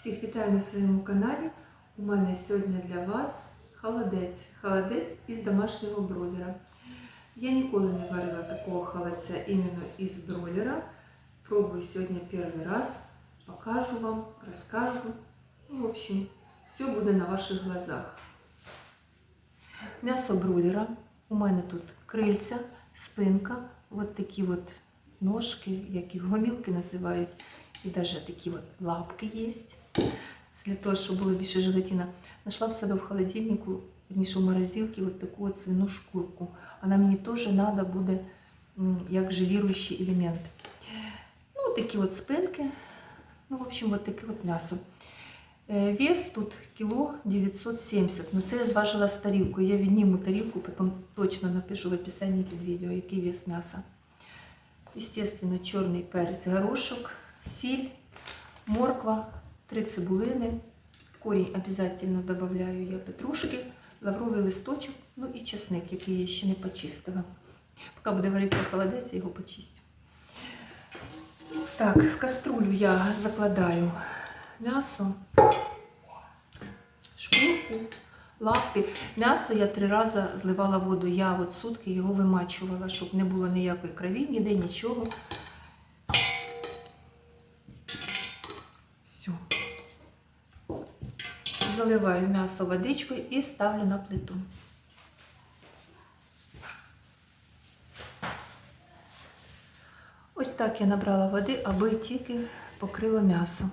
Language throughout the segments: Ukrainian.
Всіх вітаю на своєму каналі. У мене сьогодні для вас холодець. Холодець із домашнього бройлера. Я ніколи не варила такого холодця іменно із бройлера. Пробую сьогодні перший раз. Покажу вам, розкажу. Ну, в общем, все буде на ваших глазах. М'ясо бройлера. У мене тут крильця, спинка, от такі от ножки, як їх гомілки називають. І навіть такі от лапки є. Це для того, щоб було більше желатина. Нашла в себе в холодильнику, верніше в морозилці, от таку от свину шкурку. Вона мені теж треба буде як желіруючий елемент. Ну, такі от спинки. Ну, в общем, от таке от м'ясо. Е, Вес тут кіло 970. Ну це я зважила з тарілкою. Я відніму тарілку, потім точно напишу в описанні під відео, який вес м'яса. Естественно, чорний перець, горошок, сіль, морква, три цибулини. Корінь обов'язково додаю я петрушки, лавровий листочок, ну і чесник, який я ще не почистила. Поки буде варитися холодець, я його почистю. Так, в каструлю я закладаю м'ясо, шкурку, лапки. М'ясо я три рази зливала воду. Я от сутки його вимачувала, щоб не було ніякої крові, ніде нічого. Все. Заливаю м'ясо водичкою і ставлю на плиту. Ось так я набрала води, аби тільки покрило м'ясо.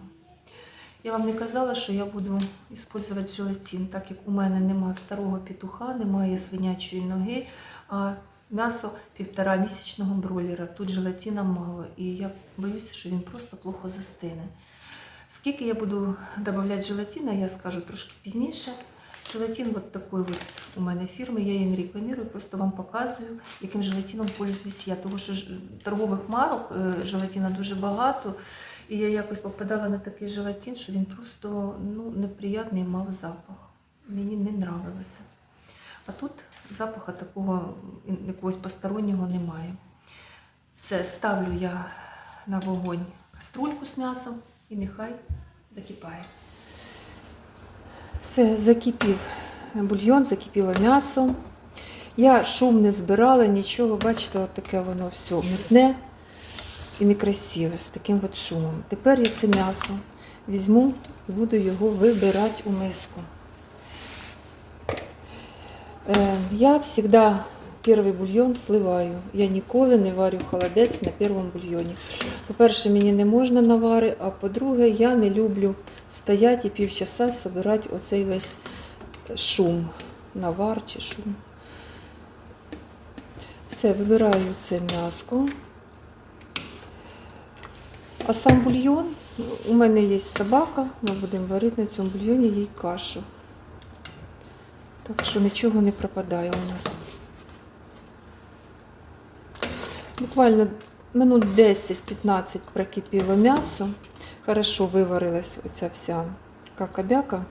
Я вам не казала, що я буду використовувати желатин, так як у мене нема старого петуха, немає свинячої ноги, а м'ясо півтора місячного бройлера. Тут желатина мало, і я боюся, що він просто плохо застине. Скільки я буду додавати желатина, я скажу трошки пізніше. Желатин вот такой вот у мене фірми, я її не рекламую, просто вам показую, яким желатином пользуюсь я. Тому що торгових марок е, желатина дуже багато. І я якось попадала на такий желатин, що він просто ну, неприятний мав запах. Мені не нравилося. А тут запаху такого якогось постороннього немає. Все, ставлю я на вогонь каструльку з м'ясом і нехай закипає. Все, закипів бульйон, закипіло м'ясо. Я шум не збирала, нічого, бачите, от таке воно все мутне і некрасиве, з таким от шумом. Тепер я це м'ясо візьму і буду його вибирати у миску. Е, Я завжди перший бульйон сливаю. Я ніколи не варю холодець на першому бульйоні. По-перше, мені не можна навари, а по-друге, я не люблю стояти і півчаса збирати оцей весь шум. Навар чи шум. Все, вибираю це м'яско. А сам бульйон, у мене є собака, ми будемо варити на цьому бульйоні їй кашу. Так що нічого не пропадає у нас. Буквально минут 10-15 прокипіло м'ясо. Хорошо виварилась оця вся какабяка.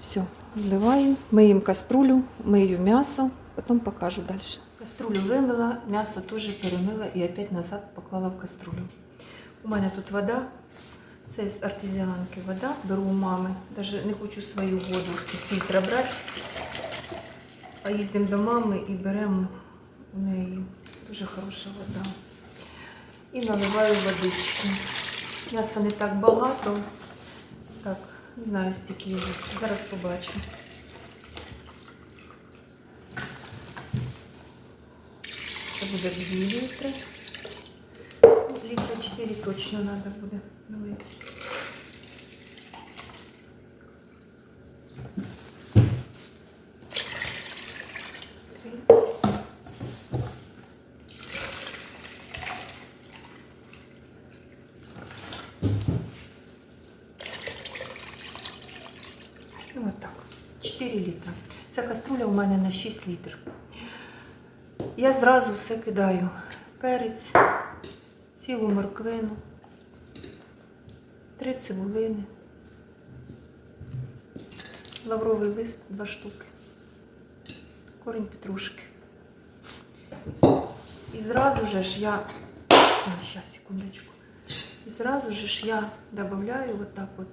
Все, зливаю, миємо каструлю, мию м'ясо, потім покажу далі. Каструлю вимила, м'ясо теж перемила і опять назад поклала в каструлю. У мене тут вода, це з артезіанки вода, беру у мами. Навіть не хочу свою воду з фільтра брати, а їздимо до мами і беремо у неї дуже хороша вода. І наливаю водички. М'яса не так багато. Так, не знаю, стільки. Зараз побачу. Це буде 2 літри. Літра 4 точно треба буде налити. От так. 4 літра. Ця каструля у мене на 6 літрів. Я зразу все кидаю. Перець, цілу морквину, три цибулини, лавровий лист, два штуки, корінь петрушки. І зразу же ж я. Зараз, секундочку. І зразу же ж я додаю вот так от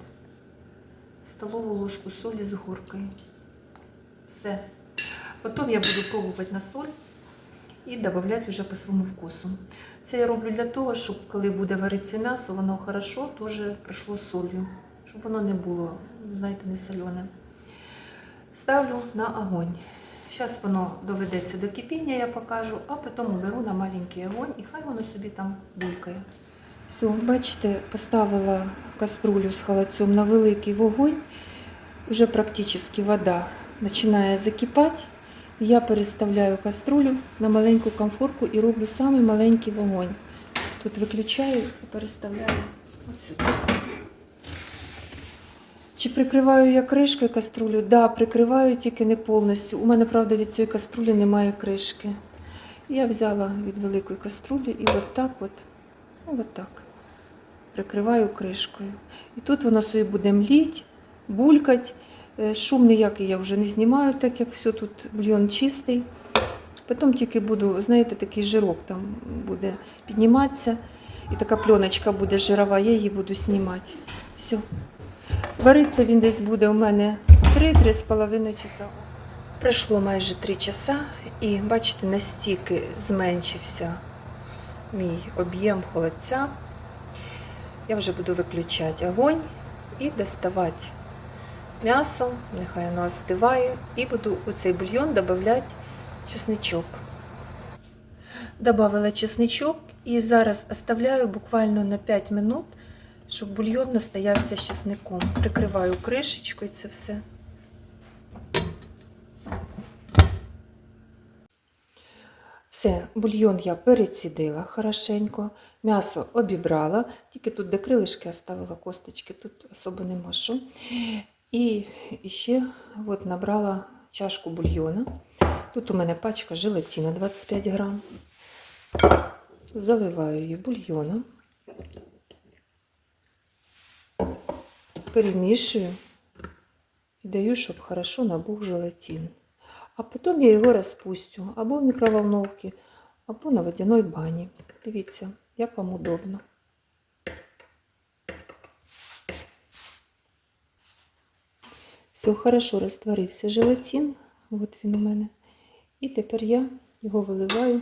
столову ложку солі з горкою. Все. Потім я буду пробувати на соль і додавати вже по своєму вкусу. Це я роблю для того, щоб коли буде варитися м'ясо, воно хорошо теж прийшло солью, щоб воно не було, знаєте, не солене. Ставлю на огонь. Зараз воно доведеться до кипіння, я покажу, а потім беру на маленький огонь і хай воно собі там булькає. Все, бачите, поставила каструлю з холодцем на великий вогонь. Вже практично вода починає закипати. Я переставляю каструлю на маленьку конфорку і роблю самий маленький вогонь. Тут виключаю і переставляю от сюди. Чи прикриваю я кришкою каструлю? Да, прикриваю тільки не повністю. У мене, правда, від цієї каструлі немає кришки. Я взяла від великої каструлі і от так от, от так, прикриваю кришкою. І тут воно собі буде мліть, булькать. Е, Шум ніякий я вже не знімаю, так як все тут бульйон чистий. Потім тільки буду, знаєте, такий жирок там буде підніматися. І така пленочка буде жирова, я її буду знімати. Все. Вариться він десь буде у мене 3-3,5 часа. Пройшло майже 3 часа і бачите, настільки зменшився мій об'єм холодця. Я вже буду виключати огонь і доставати м'ясо, нехай воно остиває, і буду у цей бульйон додавати чесничок. Добавила чесничок і зараз оставляю буквально на 5 минут, щоб бульйон настоявся з чесником. Прикриваю кришечкою це все. Все, бульйон я перецідила хорошенько, м'ясо обібрала, тільки тут де крилишки оставила косточки, тут особо нема що. І ще от набрала чашку бульйона. Тут у мене пачка желатина 25 грам. Заливаю її бульйоном. Перемішую і даю, щоб хорошо набув желатин. А потім я його розпустю або в мікроволновці, або на водяній бані. Дивіться, як вам удобно. Все, хорошо розтворився желатин. От він у мене. І тепер я його виливаю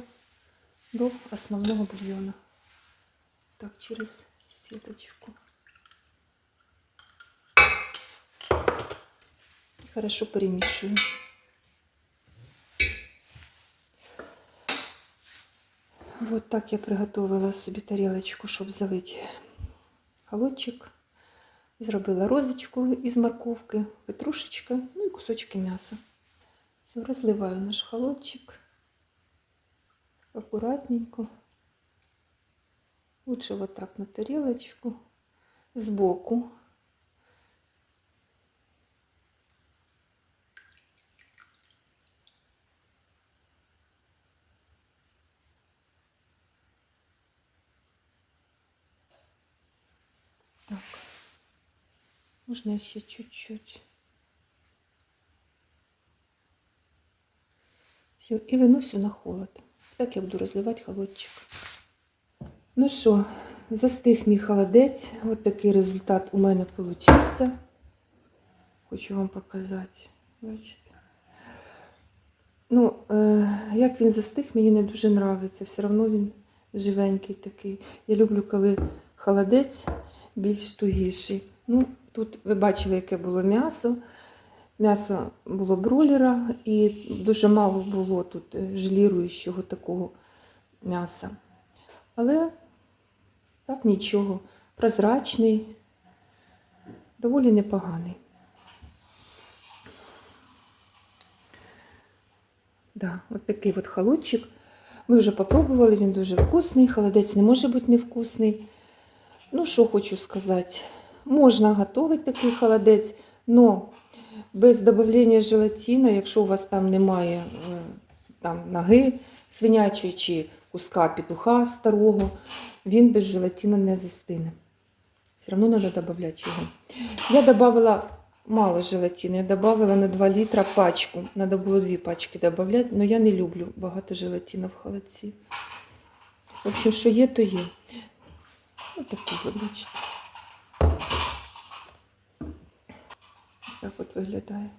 до основного бульйона. Так, через сіточку. І хорошо перемішую. Вот так я приготувала собі тарілочку, щоб залити холодчик. Зробила розочку із морковки, петрушечка, ну і кусочки м'яса. Все, розливаю наш холодчик. Аккуратненько. Лучше вот так на тарелочку. Сбоку. Так. Можно еще чуть-чуть. Все, і виносю на холод. Так я буду розливати холодчик. Ну що, застиг мій холодець. Ось такий результат у мене вийшов. Хочу вам показати. Бачите? Ну, е, як він застиг, мені не дуже подобається. Все одно він живенький такий. Я люблю, коли холодець більш тугіший. Ну, тут ви бачили, яке було м'ясо. М'ясо було бройлера і дуже мало було тут е, желіруючого такого м'яса. Але так нічого. Прозрачний, доволі непоганий. Да, от такий от холодчик. Ми вже попробували, він дуже вкусний. Холодець не може бути невкусний. Ну, що хочу сказати. Можна готувати такий холодець, але без додавання желатина, якщо у вас там немає е, там, ноги свинячої чи куска петуха старого, він без желатина не застине. Все одно треба додати його. Я додавала мало желатину, я додавала на 2 літра пачку. Треба було 2 пачки додати, але я не люблю багато желатину в холодці. В общем, що є, то є. Ось таку ви бачите. Так от виглядає.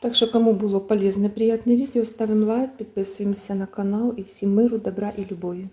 Так що, кому було полезне, приятне відео, ставимо лайк, підписуємося на канал і всім миру, добра і любові.